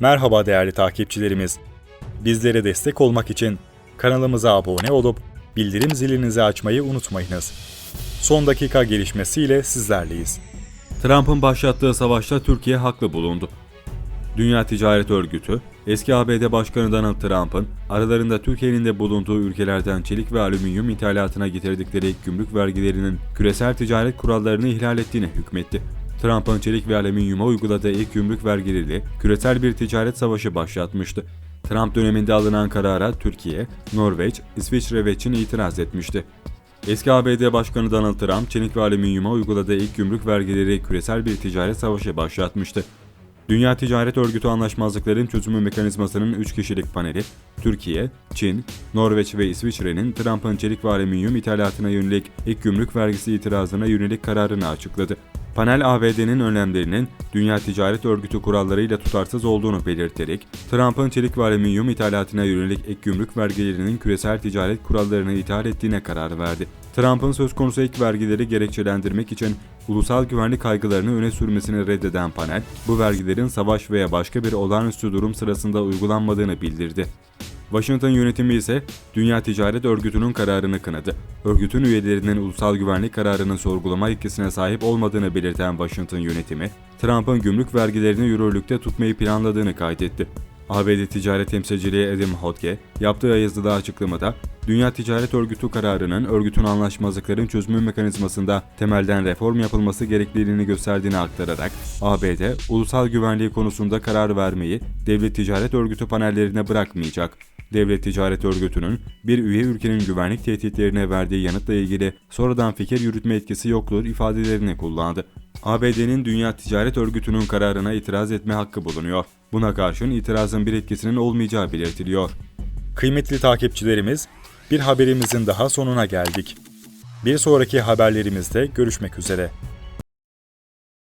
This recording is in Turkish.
Merhaba değerli takipçilerimiz. Bizlere destek olmak için kanalımıza abone olup bildirim zilinizi açmayı unutmayınız. Son dakika gelişmesiyle sizlerleyiz. Trump'ın başlattığı savaşta Türkiye haklı bulundu. Dünya Ticaret Örgütü, eski ABD Başkanı Donald Trump'ın aralarında Türkiye'nin de bulunduğu ülkelerden çelik ve alüminyum ithalatına getirdikleri gümrük vergilerinin küresel ticaret kurallarını ihlal ettiğine hükmetti. Trump'ın çelik ve alüminyuma uyguladığı ilk gümrük vergileri küresel bir ticaret savaşı başlatmıştı. Trump döneminde alınan karara Türkiye, Norveç, İsviçre ve Çin itiraz etmişti. Eski ABD Başkanı Donald Trump, çelik ve alüminyuma uyguladığı ilk gümrük vergileri küresel bir ticaret savaşı başlatmıştı. Dünya Ticaret Örgütü anlaşmazlıkların çözümü mekanizmasının 3 kişilik paneli, Türkiye, Çin, Norveç ve İsviçre'nin Trump'ın çelik ve alüminyum ithalatına yönelik ilk gümrük vergisi itirazına yönelik kararını açıkladı. Panel ABD'nin önlemlerinin Dünya Ticaret Örgütü kurallarıyla tutarsız olduğunu belirterek, Trump'ın çelik ve alüminyum ithalatına yönelik ek gümrük vergilerinin küresel ticaret kurallarını ithal ettiğine karar verdi. Trump'ın söz konusu ek vergileri gerekçelendirmek için ulusal güvenlik kaygılarını öne sürmesini reddeden panel, bu vergilerin savaş veya başka bir olağanüstü durum sırasında uygulanmadığını bildirdi. Washington yönetimi ise Dünya Ticaret Örgütü'nün kararını kınadı. Örgütün üyelerinin ulusal güvenlik kararının sorgulama yetkisine sahip olmadığını belirten Washington yönetimi, Trump'ın gümrük vergilerini yürürlükte tutmayı planladığını kaydetti. ABD Ticaret Temsilciliği Adam Hodge yaptığı yazıda açıklamada, Dünya Ticaret Örgütü kararının örgütün anlaşmazlıkların çözümü mekanizmasında temelden reform yapılması gerekliliğini gösterdiğini aktararak, ABD, ulusal güvenliği konusunda karar vermeyi Devlet Ticaret Örgütü panellerine bırakmayacak. Devlet Ticaret Örgütü'nün bir üye ülkenin güvenlik tehditlerine verdiği yanıtla ilgili sonradan fikir yürütme etkisi yoktur ifadelerini kullandı. ABD'nin Dünya Ticaret Örgütü'nün kararına itiraz etme hakkı bulunuyor. Buna karşın itirazın bir etkisinin olmayacağı belirtiliyor. Kıymetli takipçilerimiz, bir haberimizin daha sonuna geldik. Bir sonraki haberlerimizde görüşmek üzere.